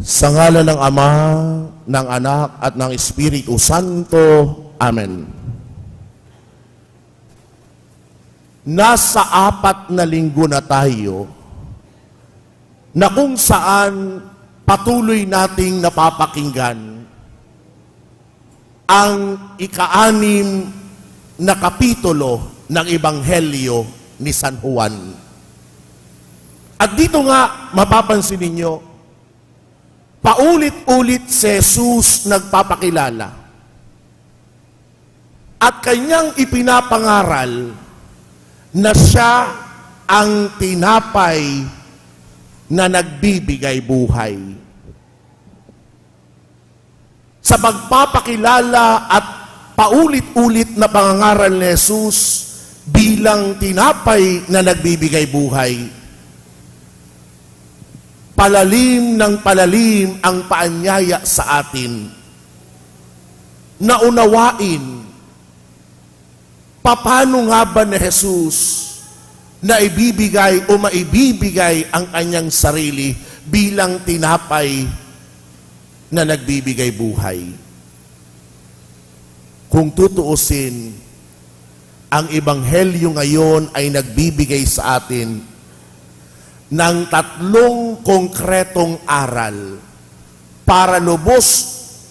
Sa ngala ng Ama, ng Anak, at ng Espiritu Santo. Amen. Nasa apat na linggo na tayo na kung saan patuloy nating napapakinggan ang ikaanim na kapitulo ng Ebanghelyo ni San Juan. At dito nga, mapapansin ninyo, paulit-ulit si Jesus nagpapakilala. At kanyang ipinapangaral na siya ang tinapay na nagbibigay buhay. Sa pagpapakilala at paulit-ulit na pangangaral ni Jesus bilang tinapay na nagbibigay buhay, palalim ng palalim ang paanyaya sa atin na unawain paano nga ba ni Jesus na ibibigay o maibibigay ang kanyang sarili bilang tinapay na nagbibigay buhay. Kung tutuusin, ang ebanghelyo ngayon ay nagbibigay sa atin ng tatlong konkretong aral para lubos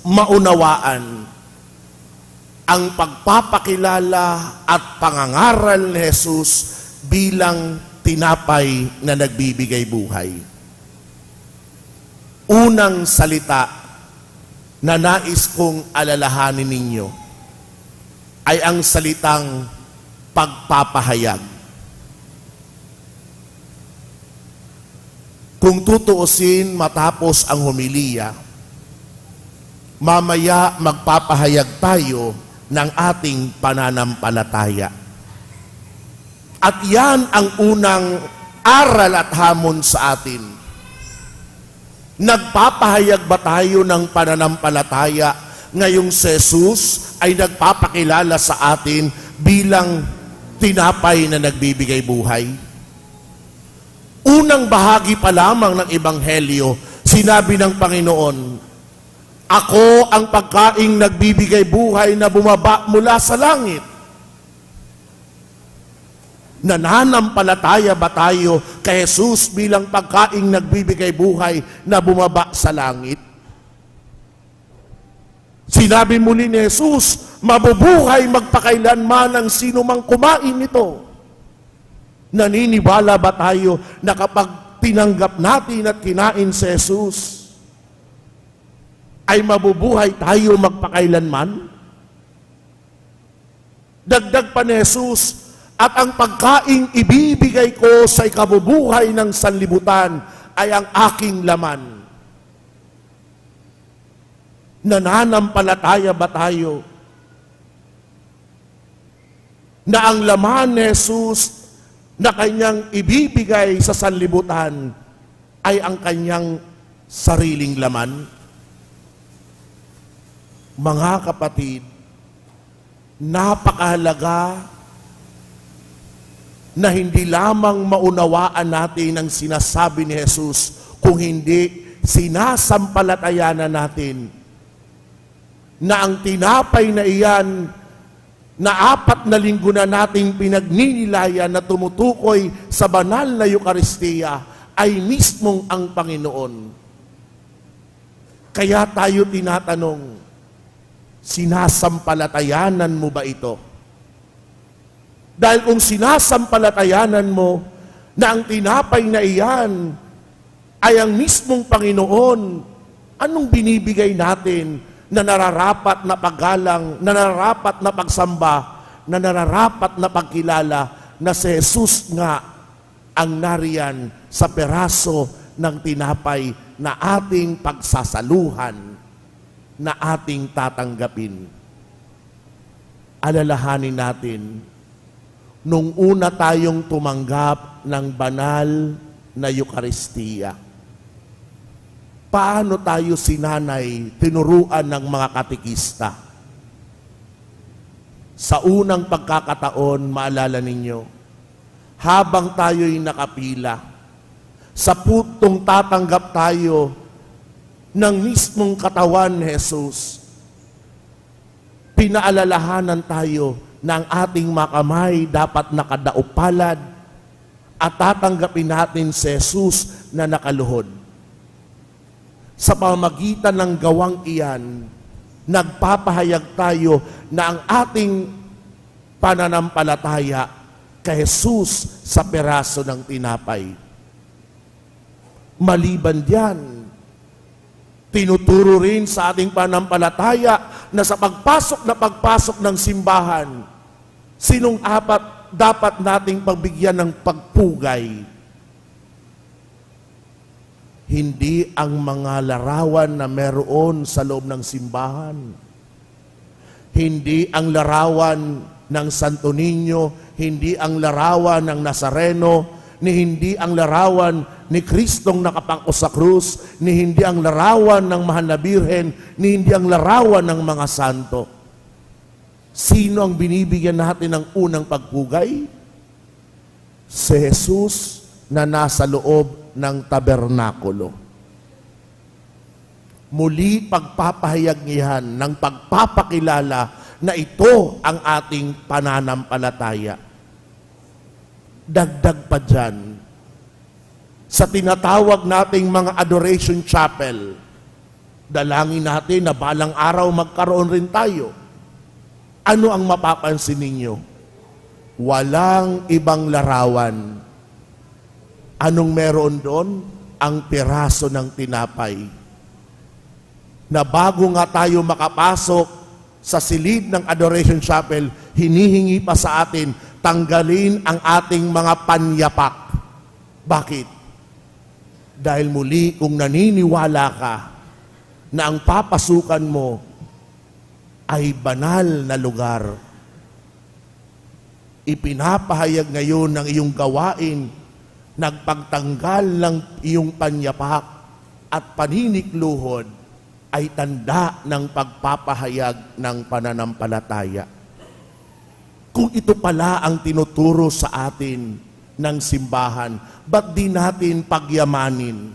maunawaan ang pagpapakilala at pangangaral ni Jesus bilang tinapay na nagbibigay buhay. Unang salita na nais kong alalahanin ninyo ay ang salitang pagpapahayag. Kung tutuusin matapos ang homilya, mamaya magpapahayag tayo ng ating pananampalataya. At yan ang unang aral at hamon sa atin. Nagpapahayag ba tayo ng pananampalataya ngayong si Jesus ay nagpapakilala sa atin bilang tinapay na nagbibigay buhay? Unang bahagi pa lamang ng Ebanghelyo, sinabi ng Panginoon, Ako ang pagkaing nagbibigay buhay na bumaba mula sa langit. Nananampalataya ba tayo kay Jesus bilang pagkaing nagbibigay buhay na bumaba sa langit? Sinabi muli ni Jesus, mabubuhay magpakailanman ang sino mang kumain nito. Naniniwala ba tayo na kapag tinanggap natin at kinain si Jesus, ay mabubuhay tayo magpakailanman? Dagdag pa ni Jesus, at ang pagkaing ibibigay ko sa ikabubuhay ng sanlibutan ay ang aking laman. Nananampalataya ba tayo na ang laman ni Jesus na kanyang ibibigay sa sanlibutan ay ang kanyang sariling laman? Mga kapatid, napakahalaga na hindi lamang maunawaan natin ang sinasabi ni Jesus, kung hindi sinasampalatayanan natin na ang tinapay na iyan na apat na linggo na nating pinagninilayan na tumutukoy sa banal na Eukaristiya ay mismong ang Panginoon. Kaya tayo tinatanong, sinasampalatayanan mo ba ito? Dahil kung sinasampalatayanan mo na ang tinapay na iyan ay ang mismong Panginoon, anong binibigay natin na nararapat na paggalang, na nararapat na pagsamba, na nararapat na pagkilala na si Jesus nga ang nariyan sa peraso ng tinapay na ating pagsasaluhan, na ating tatanggapin. Alalahanin natin, nung una tayong tumanggap ng banal na Eukaristiya. Paano tayo sinanay tinuruan ng mga katikista? Sa unang pagkakataon, maalala ninyo, habang tayo'y nakapila, sa putong tatanggap tayo ng mismong katawan ni Jesus, pinaalalahanan tayo na ang ating makamay dapat nakadaupalad at tatanggapin natin si Jesus na nakaluhod. Sa pamagitan ng gawang iyan, nagpapahayag tayo na ang ating pananampalataya kay Jesus sa peraso ng tinapay. Maliban diyan, tinuturo rin sa ating panampalataya na sa pagpasok na pagpasok ng simbahan, sinong apat dapat nating pagbigyan ng pagpugay? Hindi ang mga larawan na meron sa loob ng simbahan. Hindi ang larawan ng Santo Niño, hindi ang larawan ng Nazareno, ni hindi ang larawan ni Kristong nakapangko sa krus, ni hindi ang larawan ng Mahal na Birhen, ni hindi ang larawan ng mga santo. Sino ang binibigyan natin ng unang pagpugay? Si Jesus na nasa loob ng tabernakulo. Muli pagpapahayag niyan ng pagpapakilala na ito ang ating pananampalataya. Dagdag pa dyan, sa tinatawag nating mga adoration chapel, dalangin natin na balang araw magkaroon rin tayo. Ano ang mapapansin ninyo? Walang ibang larawan. Anong meron doon? Ang piraso ng tinapay. Na bago nga tayo makapasok sa silid ng Adoration Chapel, hinihingi pa sa atin, tanggalin ang ating mga panyapak. Bakit? Dahil muli, kung naniniwala ka na ang papasukan mo ay banal na lugar, ipinapahayag ngayon ng iyong gawain, nagpagtanggal ng iyong panyapak at paninikluhod ay tanda ng pagpapahayag ng pananampalataya. Kung ito pala ang tinuturo sa atin ng simbahan, ba't di natin pagyamanin?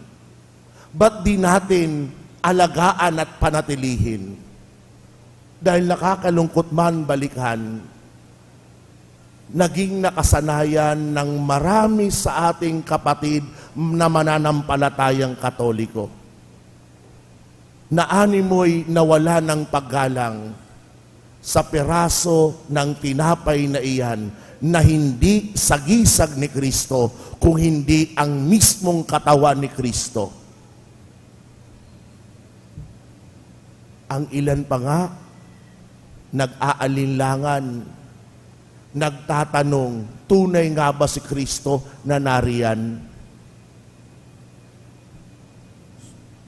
Ba't di natin alagaan at panatilihin? Dahil nakakalungkot man balikan, naging nakasanayan ng marami sa ating kapatid na mananampalatayang katoliko. Na animoy nawala ng paggalang sa peraso ng tinapay na iyan na hindi sagisag ni Kristo kung hindi ang mismong katawan ni Kristo. Ang ilan pa nga nag-aalinlangan, nagtatanong, tunay nga ba si Kristo na nariyan?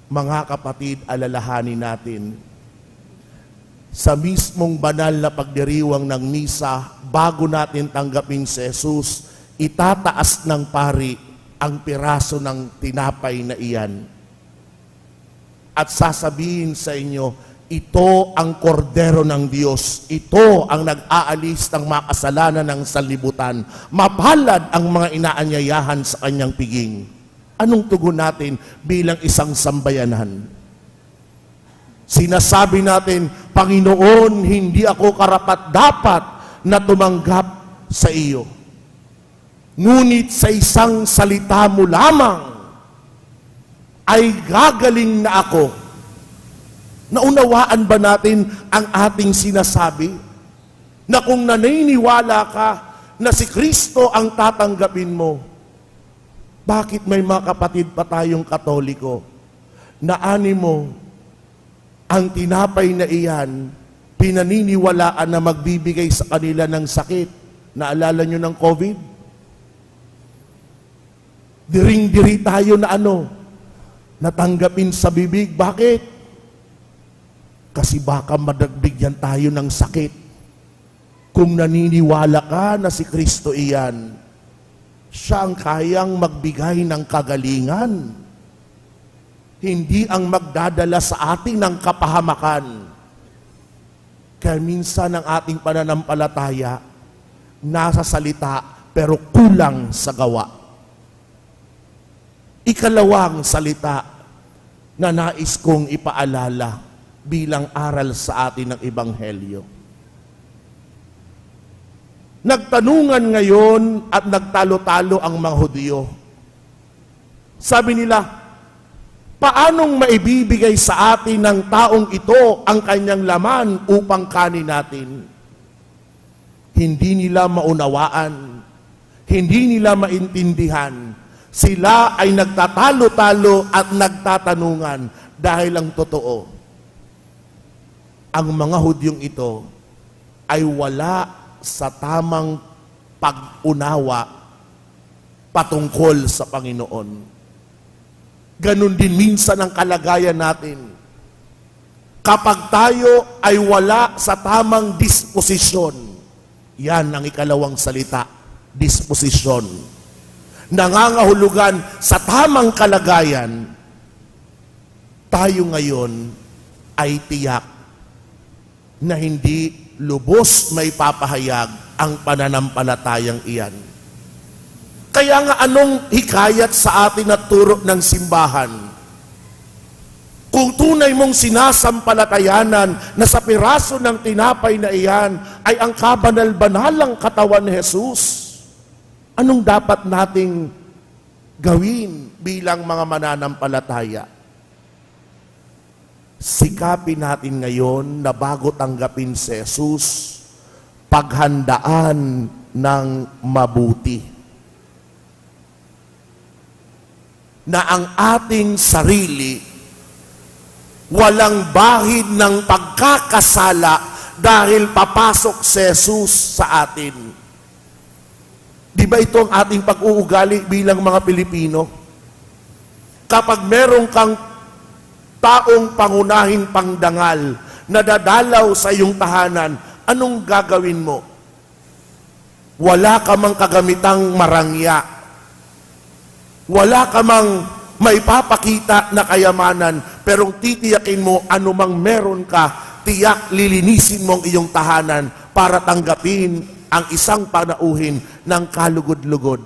Mga kapatid, alalahanin natin, sa mismong banal na pagdiriwang ng misa, bago natin tanggapin si Jesus, itataas ng pari ang piraso ng tinapay na iyan. At sasabihin sa inyo, ito ang kordero ng Diyos. Ito ang nag-aalis ng mga kasalanan ng sanlibutan. Mapalad ang mga inaanyayahan sa kanyang piging. Anong tugon natin bilang isang sambayanan? Sinasabi natin, Panginoon, hindi ako karapat-dapat na tumanggap sa iyo. Ngunit sa isang salita mo lamang, ay gagaling na ako. Naunawaan ba natin ang ating sinasabi? Na kung naniniwala ka na si Kristo ang tatanggapin mo, bakit may mga kapatid pa tayong katoliko na animo ang tinapay na iyan, pinaniniwalaan na magbibigay sa kanila ng sakit. Naalala nyo ng COVID? Diring-diri tayo na ano, natanggapin sa bibig. Bakit? Kasi baka madagbigyan tayo ng sakit. Kung naniniwala ka na si Kristo iyan, siya ang kayang magbigay ng kagalingan hindi ang magdadala sa atin ng kapahamakan. Kaya minsan ang ating pananampalataya nasa salita pero kulang sa gawa. Ikalawang salita, na nais kong ipaalala bilang aral sa atin ng Ebanghelyo. Nagtanungan ngayon at nagtalo-talo ang mga Hudyo. Sabi nila, paanong maibibigay sa atin ng taong ito ang kanyang laman upang kanin natin? Hindi nila maunawaan, hindi nila maintindihan. Sila ay nagtatalo-talo at nagtatanungan dahil ang totoo, ang mga Hudyong ito ay wala sa tamang pag-unawa patungkol sa Panginoon. Ganon din minsan ang kalagayan natin. Kapag tayo ay wala sa tamang disposisyon, yan ang ikalawang salita, disposisyon. Nangangahulugan sa tamang kalagayan, tayo ngayon ay tiyak na hindi lubos may papahayag ang pananampalatayang iyan. Kaya nga anong hikayat sa atin at turo ng simbahan? Kung tunay mong sinasampalatayanan na sa piraso ng tinapay na iyan ay ang kabanal-banalang katawan ni Jesus, anong dapat nating gawin bilang mga mananampalataya? Sikapin natin ngayon na bago tanggapin si Jesus, paghandaan ng mabuti. Na ang ating sarili walang bahid ng pagkakasala dahil papasok si Jesus sa atin. Di ba ito ang ating pag-uugali bilang mga Pilipino? Kapag meron kang taong pangunahing pangdangal na dadalaw sa iyong tahanan, anong gagawin mo? Wala ka mang kagamitang marangya. Wala ka mang may papakita na kayamanan, pero titiyakin mo anumang meron ka, tiyak lilinisin mo ang iyong tahanan para tanggapin ang isang panauhin ng kalugod-lugod.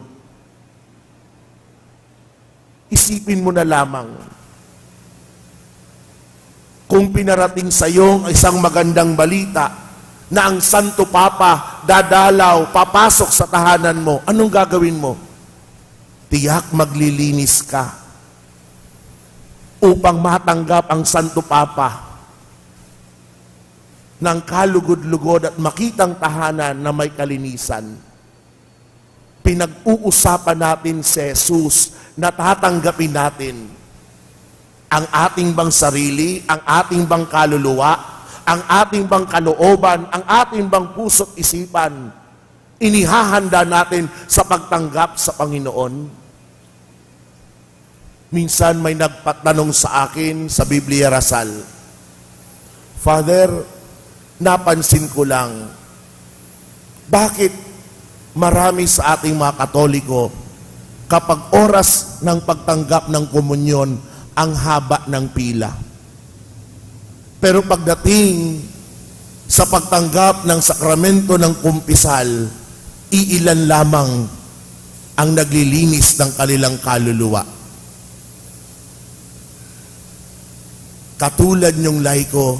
Isipin mo na lamang, kung pinarating sa iyo ang isang magandang balita na ang Santo Papa dadalaw, papasok sa tahanan mo, anong gagawin mo? Tiyak maglilinis ka upang matanggap ang Santo Papa ng kalugod-lugod at makitang tahanan na may kalinisan. Pinag-uusapan natin si Jesus na tatanggapin natin ang ating bang sarili, ang ating bang kaluluwa, ang ating bang kalooban, ang ating bang puso't isipan, inihahanda natin sa pagtanggap sa Panginoon. Minsan may nagpatanong sa akin sa Biblia Rasal, Father, napansin ko lang, bakit marami sa ating mga katoliko kapag oras ng pagtanggap ng komunyon, ang haba ng pila. Pero pagdating sa pagtanggap ng sakramento ng kumpisal, iilan lamang ang naglilinis ng kanilang kaluluwa. Katulad niyong laiko,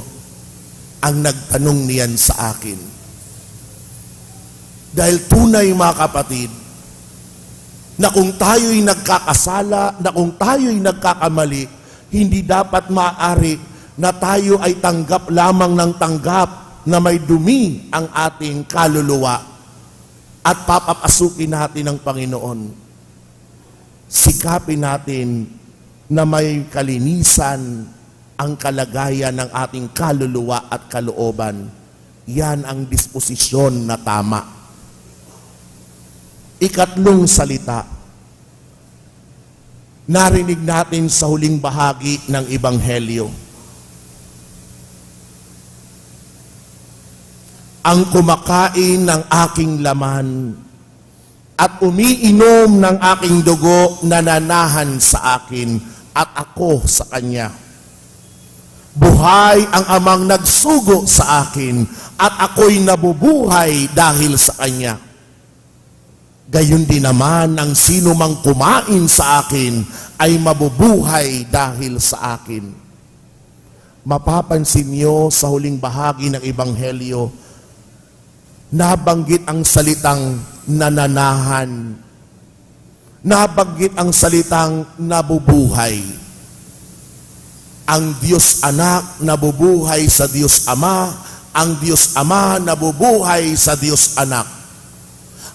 ang nagtanong niyan sa akin. Dahil tunay mga kapatid, na kung tayo'y nagkakasala, na kung tayo'y nagkakamali, hindi dapat maaari na tayo ay tanggap lamang ng tanggap na may dumi ang ating kaluluwa at papapasukin natin ng Panginoon. Sikapin natin na may kalinisan ang kalagayan ng ating kaluluwa at kalooban. Yan ang disposisyon na tama. Ikatlong salita, narinig natin sa huling bahagi ng Ebanghelyo. Ang kumakain ng aking laman at umiinom ng aking dugo nananahan sa akin at ako sa kanya. Buhay ang amang nagsugo sa akin at ako'y nabubuhay dahil sa kanya. Gayon din naman ang sino mang kumain sa akin ay mabubuhay dahil sa akin. Mapapansin niyo sa huling bahagi ng Ebanghelyo, nabanggit ang salitang nananahan. Nabanggit ang salitang nabubuhay. Ang Diyos anak nabubuhay sa Diyos Ama, ang Diyos Ama nabubuhay sa Diyos anak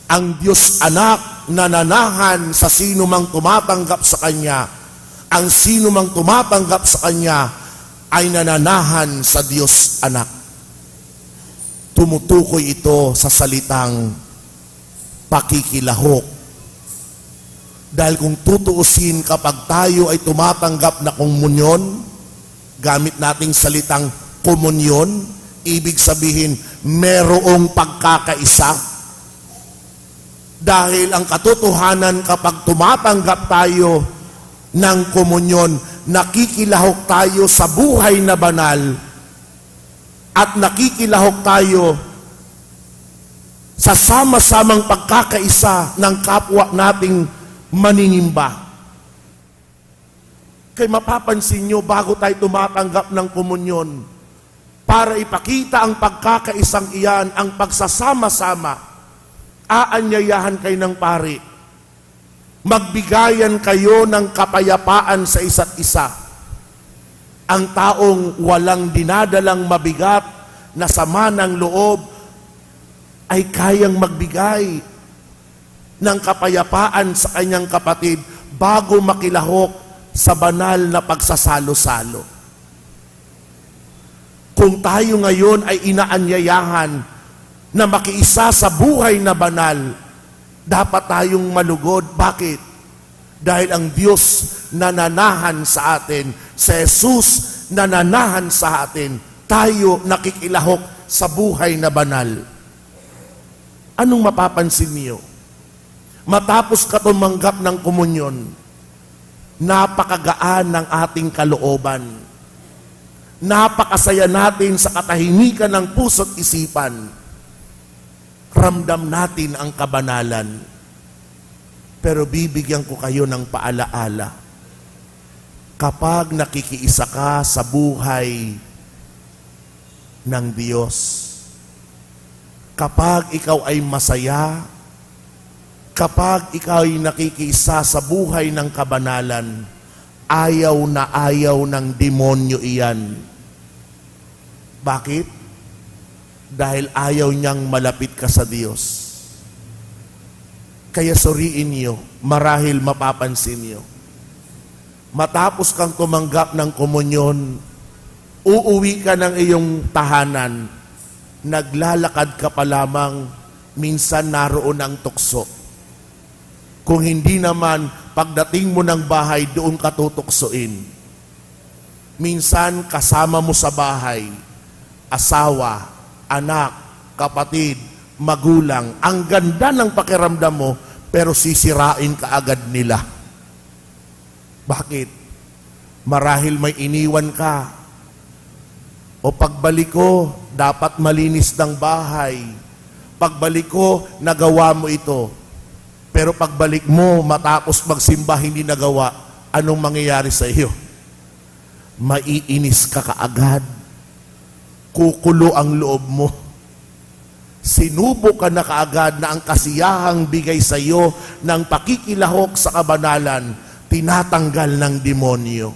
ang Diyos anak nananahan sa sino mang tumatanggap sa Kanya. Ang sino mang tumatanggap sa Kanya ay nananahan sa Diyos anak. Tumutukoy ito sa salitang pakikilahok. Dahil kung tutuusin kapag tayo ay tumatanggap na komunyon, gamit nating salitang komunyon, ibig sabihin merong pagkakaisa dahil ang katotohanan kapag tumatanggap tayo ng komunyon, nakikilahok tayo sa buhay na banal at nakikilahok tayo sa sama-samang pagkakaisa ng kapwa nating maningimba. Kaya mapapansin nyo bago tayo tumatanggap ng komunyon, para ipakita ang pagkakaisang iyan, ang pagsasama-sama, aanyayahan kayo ng pari. Magbigayan kayo ng kapayapaan sa isa't isa. Ang taong walang dinadalang mabigat na sama ng loob ay kayang magbigay ng kapayapaan sa kanyang kapatid bago makilahok sa banal na pagsasalo-salo. Kung tayo ngayon ay inaanyayahan na makiisa sa buhay na banal, dapat tayong malugod. Bakit? Dahil ang Diyos nananahan sa atin, si Jesus nananahan sa atin, tayo nakikilahok sa buhay na banal. Anong mapapansin niyo? Matapos ka tumanggap ng komunyon, napakagaan ng ating kalooban. Napakasaya natin sa katahimikan ng puso't isipan ramdam natin ang kabanalan. Pero bibigyan ko kayo ng paalaala. Kapag nakikiisa ka sa buhay ng Diyos, kapag ikaw ay masaya, kapag ikaw ay nakikiisa sa buhay ng kabanalan, ayaw na ayaw ng demonyo iyan. Bakit? Dahil ayaw niyang malapit ka sa Diyos. Kaya suriin niyo, marahil mapapansin niyo. Matapos kang tumanggap ng komunyon, uuwi ka ng iyong tahanan, naglalakad ka pa lamang, minsan naroon ang tukso. Kung hindi naman, pagdating mo ng bahay, doon ka tutuksoin. Minsan, kasama mo sa bahay, asawa, anak, kapatid, magulang. Ang ganda ng pakiramdam mo, pero sisirain ka agad nila. Bakit? Marahil may iniwan ka. O pagbalik ko, dapat malinis ng bahay. Pagbalik ko, nagawa mo ito. Pero pagbalik mo, matapos magsimba, hindi nagawa, anong mangyayari sa iyo? Maiinis ka kaagad kukulo ang loob mo. Sinubo ka na kaagad na ang kasiyahang bigay sa iyo ng pakikilahok sa kabanalan, tinatanggal ng demonyo.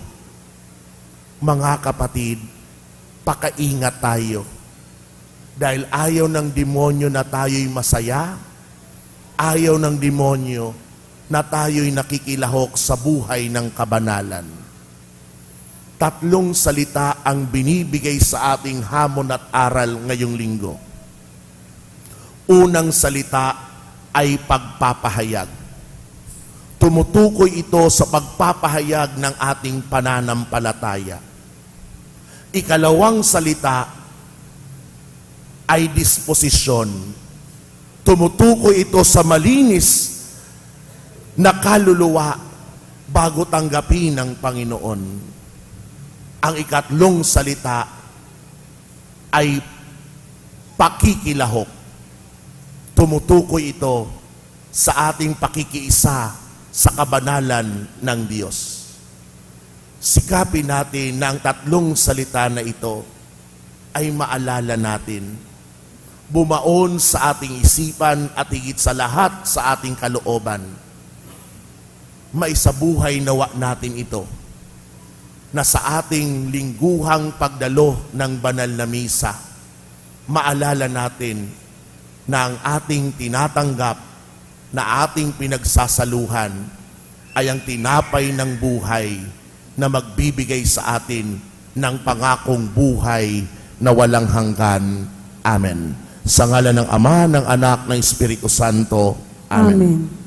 Mga kapatid, pakaingat tayo. Dahil ayaw ng demonyo na tayo'y masaya, ayaw ng demonyo na tayo'y nakikilahok sa buhay ng kabanalan tatlong salita ang binibigay sa ating hamon at aral ngayong linggo. Unang salita ay pagpapahayag. Tumutukoy ito sa pagpapahayag ng ating pananampalataya. Ikalawang salita ay disposisyon. Tumutukoy ito sa malinis na kaluluwa bago tanggapin ng Panginoon. Ang ikatlong salita ay pakikilahok. Tumutukoy ito sa ating pakikiisa sa kabanalan ng Diyos. Sikapin natin na ang tatlong salita na ito ay maalala natin. Bumaon sa ating isipan at higit sa lahat sa ating kalooban. Maisabuhay nawa natin ito na sa ating lingguhang pagdalo ng banal na misa, maalala natin na ang ating tinatanggap na ating pinagsasaluhan ay ang tinapay ng buhay na magbibigay sa atin ng pangakong buhay na walang hanggan. Amen. Sa ngala ng Ama, ng Anak, ng Espiritu Santo. Amen. Amen.